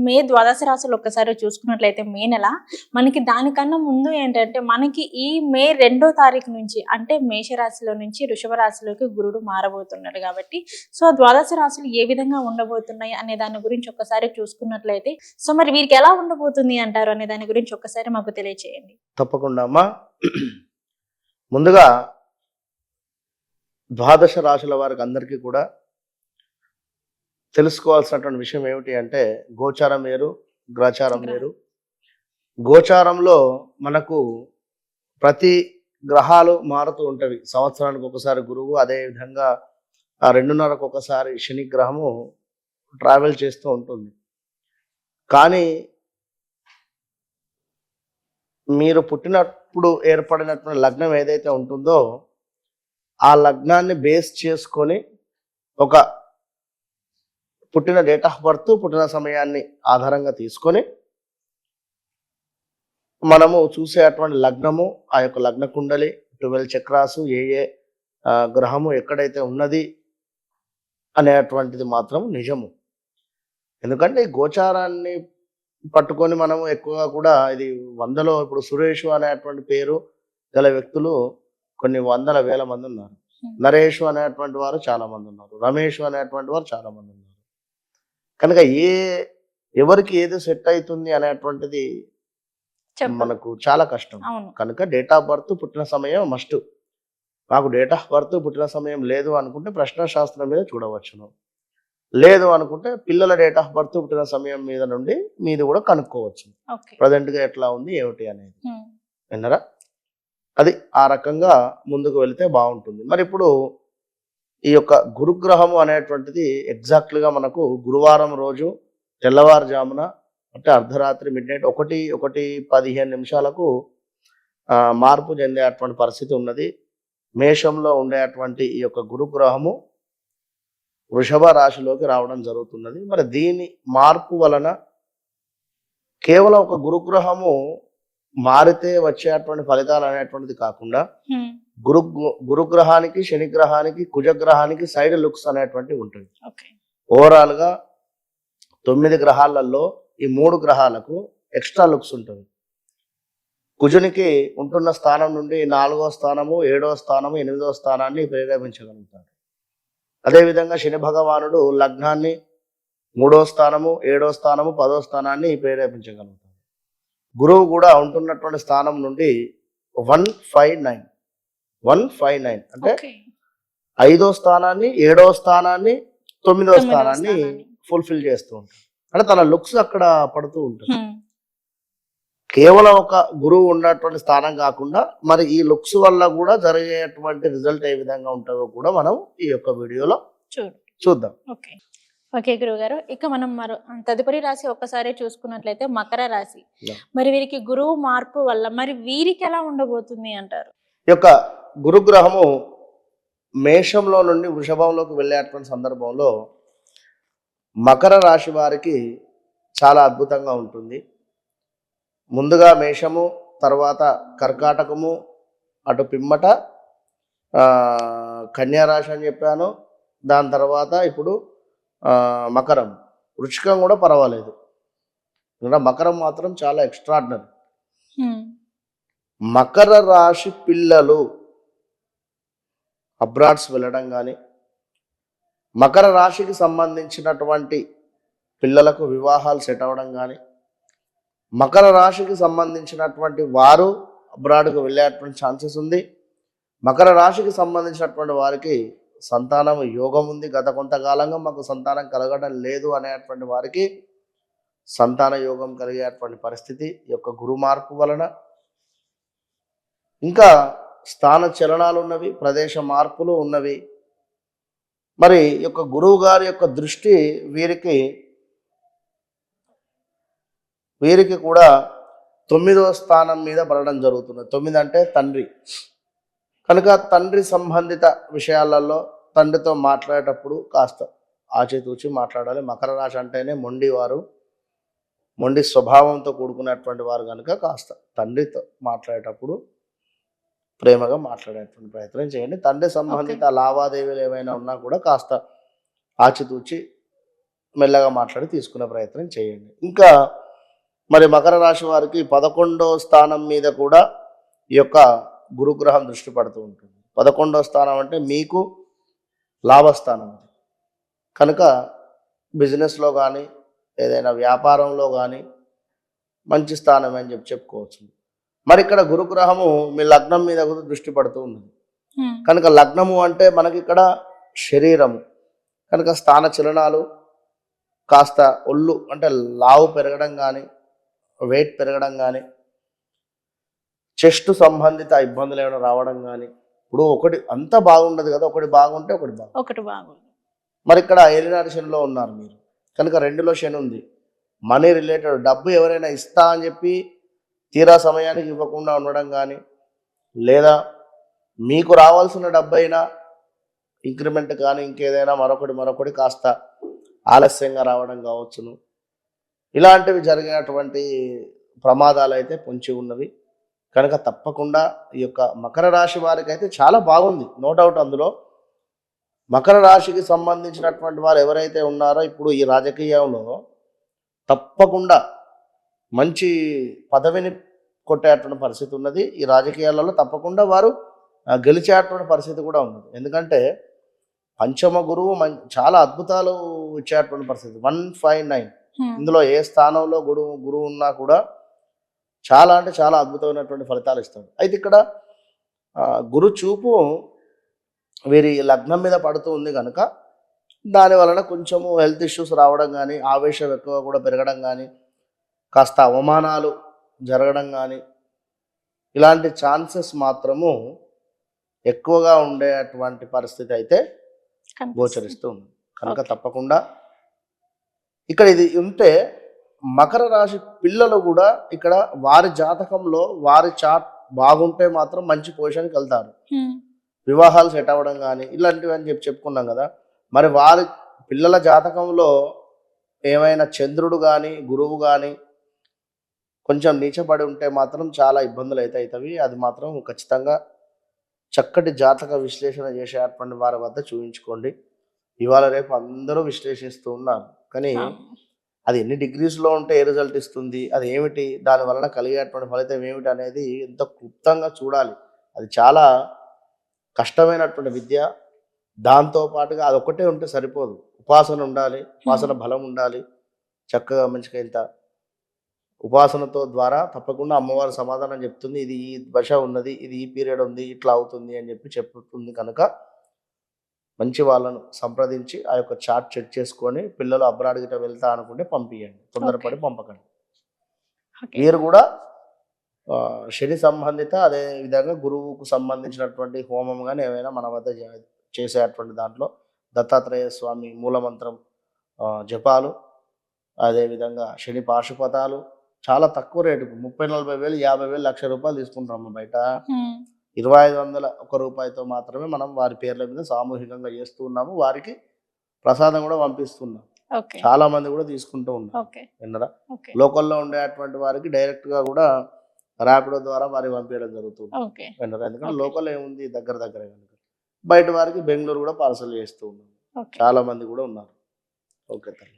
మే ద్వాదశ రాశులు ఒక్కసారి చూసుకున్నట్లయితే మే నెల మనకి దానికన్నా ముందు ఏంటంటే మనకి ఈ మే రెండో తారీఖు నుంచి అంటే మేషరాశిలో నుంచి వృషభ రాశిలోకి గురుడు మారబోతున్నాడు కాబట్టి సో ఆ ద్వాదశ రాశులు ఏ విధంగా ఉండబోతున్నాయి అనే దాని గురించి ఒక్కసారి చూసుకున్నట్లయితే సో మరి వీరికి ఎలా ఉండబోతుంది అంటారు అనే దాని గురించి ఒక్కసారి మాకు తెలియచేయండి. తప్పకుండా అమ్మా. ముందుగా ద్వాదశ రాశుల వారికి అందరికీ కూడా తెలుసుకోవాల్సినటువంటి విషయం ఏమిటి అంటే గోచారం వేరు గ్రచారం వేరు. గోచారంలో మనకు ప్రతి గ్రహాలు మారుతూ ఉంటవి. సంవత్సరానికి ఒకసారి గురువు అదే విధంగా ఆ రెండున్నరకు ఒకసారి శని గ్రహము ట్రావెల్ చేస్తూ ఉంటుంది. కానీ మీరు పుట్టినప్పుడు ఏర్పడినటువంటి లగ్నం ఏదైతే ఉంటుందో ఆ లగ్నాన్ని బేస్ చేసుకొని ఒక పుట్టిన డేట్ ఆఫ్ బర్త్ పుట్టిన సమయాన్ని ఆధారంగా తీసుకొని మనము చూసేటువంటి లగ్నము ఆ యొక్క లగ్న కుండలి ట్వెల్వ్ చక్రాసు ఏ ఏ గ్రహము ఎక్కడైతే ఉన్నది అనేటువంటిది మాత్రం నిజము. ఎందుకంటే ఈ గోచారాన్ని పట్టుకొని మనము ఎక్కువగా కూడా ఇది వందలో ఇప్పుడు సురేష్ అనేటువంటి పేరు గల వ్యక్తులు కొన్ని వందల వేల మంది ఉన్నారు. నరేష్ అనేటువంటి వారు చాలా మంది ఉన్నారు. రమేష్ అనేటువంటి వారు చాలా మంది ఉన్నారు. కనుక ఏ ఎవరికి ఏది సెట్ అవుతుంది అనేటువంటిది మనకు చాలా కష్టం. కనుక డేట్ ఆఫ్ బర్త్ పుట్టిన సమయం మస్ట్. మాకు డేట్ ఆఫ్ బర్త్ పుట్టిన సమయం లేదు అనుకుంటే ప్రశ్న శాస్త్రం మీద చూడవచ్చును. లేదు అనుకుంటే పిల్లల డేట్ ఆఫ్ బర్త్ పుట్టిన సమయం మీద నుండి మీది కూడా కనుక్కోవచ్చు. ఓకే. ప్రజెంట్గా ఎట్లా ఉంది ఏమిటి అనేది. విన్నరా? అది ఆ రకంగా ముందుకు వెళితే బాగుంటుంది. మరి ఇప్పుడు ఈ యొక్క గురుగ్రహము అనేటువంటిది ఎగ్జాక్ట్గా మనకు గురువారం రోజు తెల్లవారుజామున అంటే అర్ధరాత్రి మిడ్ నైట్ ఒకటి ఒకటి పదిహేను నిమిషాలకు మార్పు చెందేటువంటి పరిస్థితి ఉన్నది. మేషంలో ఉండేటువంటి ఈ యొక్క గురుగ్రహము వృషభ రాశిలోకి రావడం జరుగుతున్నది. మరి దీని మార్పు వలన కేవలం ఒక గురుగ్రహము మారితే వచ్చేటువంటి ఫలితాలు అనేటువంటిది కాకుండా గురు గురుగ్రహానికి శనిగ్రహానికి కుజగ్రహానికి సైడ్ లుక్స్ అనేటువంటివి ఉంటుంది ఓవరాల్గా తొమ్మిది గ్రహాలలో ఈ మూడు గ్రహాలకు ఎక్స్ట్రా లుక్స్ ఉంటుంది. కుజునికి ఉంటున్న స్థానం నుండి నాలుగో స్థానము ఏడో స్థానము ఎనిమిదో స్థానాన్ని ప్రేరేపించగలుగుతాడు. అదేవిధంగా శని భగవానుడు లగ్నాన్ని మూడో స్థానము ఏడో స్థానము పదో స్థానాన్ని ప్రేరేపించగలుగుతాడు. గురువు కూడా ఉంటున్నటువంటి స్థానం నుండి one five nine. One five nine. అంటే ఐదో స్థానాన్ని ఏడో స్థానాన్ని తొమ్మిదో స్థానాన్ని. ఫుల్ఫిల్ చేస్తూ ఉంటాడు. అంటే తన లుక్స్ అక్కడ పడుతూ ఉంటుంది కేవలం ఒక గురువు ఉన్నటువంటి స్థానం కాకుండా మరి ఈ లుక్స్ వల్ల కూడా జరిగేటువంటి రిజల్ట్ ఏ విధంగా ఉంటుందో కూడా మనం ఈ యొక్క వీడియోలో చూద్దాం. ఓకే గురువు గారు ఇక మనం మరో తదుపరి రాశి ఒక్కసారి చూసుకున్నట్లయితే మకర రాశి. మరి వీరికి గురువు మార్పు వల్ల మరి వీరికి ఎలా ఉండబోతుంది అంటారు? ఈ యొక్క గురుగ్రహము మేషంలో నుండి వృషభంలోకి వెళ్ళేటువంటి సందర్భంలో మకర రాశి వారికి చాలా అద్భుతంగా ఉంటుంది. ముందుగా మేషము తర్వాత కర్కాటకము అటు పిమ్మట ఆ, కన్యా రాశి అని చెప్పాను. దాని తర్వాత ఇప్పుడు మకరం. వృచ్చికం కూడా పర్వాలేదు. మకరం మాత్రం చాలా ఎక్స్ట్రాడినరీ మకర రాశి పిల్లలు అబ్రాడ్స్ వెళ్ళడం కానీ మకర రాశికి సంబంధించినటువంటి పిల్లలకు వివాహాలు సెట్ అవ్వడం కానీ మకర రాశికి సంబంధించినటువంటి వారు అబ్రాడ్కు వెళ్ళేటువంటి ఛాన్సెస్ ఉంది. మకర రాశికి సంబంధించినటువంటి వారికి సంతానం యోగం ఉంది గత కొంతకాలంగా మాకు సంతానం కలగడం లేదు అనేటువంటి వారికి సంతాన యోగం కలిగేటువంటి పరిస్థితి యొక్క గురు మార్పు వలన. ఇంకా స్థాన చలనాలు ఉన్నవి ప్రదేశ మార్పులు ఉన్నవి. మరి యొక్క గురువు గారి యొక్క దృష్టి వీరికి వీరికి కూడా తొమ్మిదవ స్థానం మీద పడడం జరుగుతుంది తొమ్మిది అంటే తండ్రి. కనుక తండ్రి సంబంధిత విషయాలలో తండ్రితో మాట్లాడేటప్పుడు కాస్త ఆచితూచి మాట్లాడాలి. మకర రాశి అంటేనే మొండి వారు మొండి స్వభావంతో కూడుకున్నటువంటి వారు కనుక కాస్త తండ్రితో మాట్లాడేటప్పుడు ప్రేమగా మాట్లాడేటువంటి ప్రయత్నం చేయండి. తండ్రి సంబంధిత లావాదేవీలు ఏమైనా ఉన్నా కూడా కాస్త ఆచితూచి మెల్లగా మాట్లాడి తీసుకునే ప్రయత్నం చేయండి. ఇంకా మరి మకర రాశి వారికి పదకొండో స్థానం మీద కూడా ఈ యొక్క గురుగ్రహం దృష్టి పడుతూ ఉంటుంది. పదకొండో స్థానం అంటే మీకు లాభస్థానం. అది కనుక బిజినెస్లో కానీ ఏదైనా వ్యాపారంలో కానీ మంచి స్థానం అని చెప్పి చెప్పుకోవచ్చు. మరి ఇక్కడ గురుగ్రహము మీ లగ్నం మీద కూడా దృష్టి పడుతూ ఉన్నది. కనుక లగ్నము అంటే మనకి ఇక్కడ శరీరము. కనుక స్థాన చలనాలు కాస్త ఒళ్ళు అంటే లావు పెరగడం కానీ వెయిట్ పెరగడం కానీ చెస్ట్ సంబంధిత ఇబ్బందులు ఏమైనా రావడం కానీ ఇప్పుడు ఒకటి అంతా బాగుండదు కదా ఒకటి బాగుంటే ఒకటి బాగు ఒకటి బాగుంది మరి ఇక్కడ ఏలినాటి శనిలో ఉన్నారు మీరు. కనుక రెండులో శని ఉంది. మనీ రిలేటెడ్ డబ్బు ఎవరైనా ఇస్తా అని చెప్పి తీరా సమయానికి ఇవ్వకుండా ఉండడం కానీ లేదా మీకు రావాల్సిన డబ్బు అయినా ఇంక్రిమెంట్ కానీ ఇంకేదైనా మరొకటి మరొకటి కాస్త ఆలస్యంగా రావడం కావచ్చును. ఇలాంటివి జరిగినటువంటి ప్రమాదాలు అయితే పొంచి ఉన్నవి. కనుక తప్పకుండా ఈ యొక్క మకర రాశి వారికి అయితే చాలా బాగుంది. నో డౌట్ అందులో. మకర రాశికి సంబంధించినటువంటి వారు ఎవరైతే ఉన్నారో ఇప్పుడు ఈ రాజకీయంలో తప్పకుండా మంచి పదవిని కొట్టేటువంటి పరిస్థితి ఉన్నది. ఈ రాజకీయాలలో తప్పకుండా వారు గెలిచేటువంటి పరిస్థితి కూడా ఉన్నది. ఎందుకంటే పంచమ గురువు మం చాలా అద్భుతాలు ఇచ్చేటువంటి పరిస్థితి. One five nine. ఇందులో ఏ స్థానంలో గురువు గురువు ఉన్నా కూడా చాలా అంటే చాలా అద్భుతమైనటువంటి ఫలితాలు ఇస్తాడు అయితే ఇక్కడ గురు చూపు వీరి లగ్నం మీద పడుతూ ఉంది కనుక దాని వలన కొంచెము హెల్త్ ఇష్యూస్ రావడం కానీ ఆవేశం ఎక్కువ కూడా పెరగడం కానీ కాస్త అవమానాలు జరగడం కానీ ఇలాంటి ఛాన్సెస్ మాత్రము ఎక్కువగా ఉండేటువంటి పరిస్థితి అయితే. గోచరిస్తూ ఉంది కనుక. తప్పకుండా ఇక్కడ ఇది ఉంటే మకర రాశి పిల్లలు కూడా ఇక్కడ వారి జాతకంలో వారి చాట్ బాగుంటే మాత్రం మంచి పొజిషన్కి వెళ్తారు. వివాహాలు సెట్ అవ్వడం కానీ ఇలాంటివి అని చెప్పి చెప్పుకున్నాం కదా. మరి వారి పిల్లల జాతకంలో ఏమైనా చంద్రుడు కానీ గురువు కానీ కొంచెం నీచపడి ఉంటే మాత్రం చాలా ఇబ్బందులు అయితే అవుతాయి. అది మాత్రం ఖచ్చితంగా చక్కటి జాతక విశ్లేషణ చేసేటువంటి వారి వద్ద చూపించుకోండి ఇవాళ రేపు అందరూ విశ్లేషిస్తూ ఉన్నారు. కానీ అది ఎన్ని డిగ్రీస్లో ఉంటే ఏ రిజల్ట్ ఇస్తుంది అది ఏమిటి దాని వలన కలిగేటువంటి ఫలితం ఏమిటి అనేది ఎంతో క్లుప్తంగా చూడాలి. అది చాలా కష్టమైనటువంటి విద్య. దాంతో పాటుగా అదొక్కటే ఉంటే సరిపోదు. ఉపాసన ఉండాలి ఉపాసన బలం ఉండాలి. చక్కగా మంచిగా ఇంత ఉపాసనతో ద్వారా తప్పకుండా అమ్మవారు సమాధానం చెప్తుంది. ఇది ఈ దశ ఉన్నది ఇది ఈ పీరియడ్ ఉంది ఇట్లా అవుతుంది అని చెప్పి చెప్తుంది కనుక మంచి వాళ్ళను సంప్రదించి ఆ యొక్క చార్ట్ చెక్ చేసుకొని పిల్లలు అబ్రాడ్ గిట్ట వెళ్తా అనుకుంటే పంపించండి తొందరపడి పంపకండి. వీరు కూడా శని సంబంధిత అదే విధంగా గురువుకు సంబంధించినటువంటి హోమం కానీ ఏమైనా మన వద్ద చేసేటువంటి దాంట్లో దత్తాత్రేయ స్వామి మూలమంత్రం జపాలు అదేవిధంగా శని పాశుపతాలు చాలా తక్కువ రేటుకు ముప్పై నలభై వేలు యాభై వేలు లక్ష రూపాయలు తీసుకుంటాము బయట. ఇరవై ఐదు వందల ఒక రూపాయితో మాత్రమే మనం వారి పేర్ల మీద సామూహికంగా చేస్తూ ఉన్నాము. వారికి ప్రసాదం కూడా పంపిస్తున్నాం. చాలా మంది కూడా తీసుకుంటూ ఉన్నారు. విన్నరా? లోకల్లో ఉండేటువంటి వారికి డైరెక్ట్గా కూడా ర్యాపిడో ద్వారా వారికి పంపించడం జరుగుతుంది ఓకే. విన్నరా? ఎందుకంటే. లోకల్ ఏముంది? దగ్గర దగ్గర కనుక. బయట వారికి బెంగళూరు కూడా పార్సల్ చేస్తూ ఉన్నాం చాలా మంది కూడా ఉన్నారు. ఓకే తల్లి.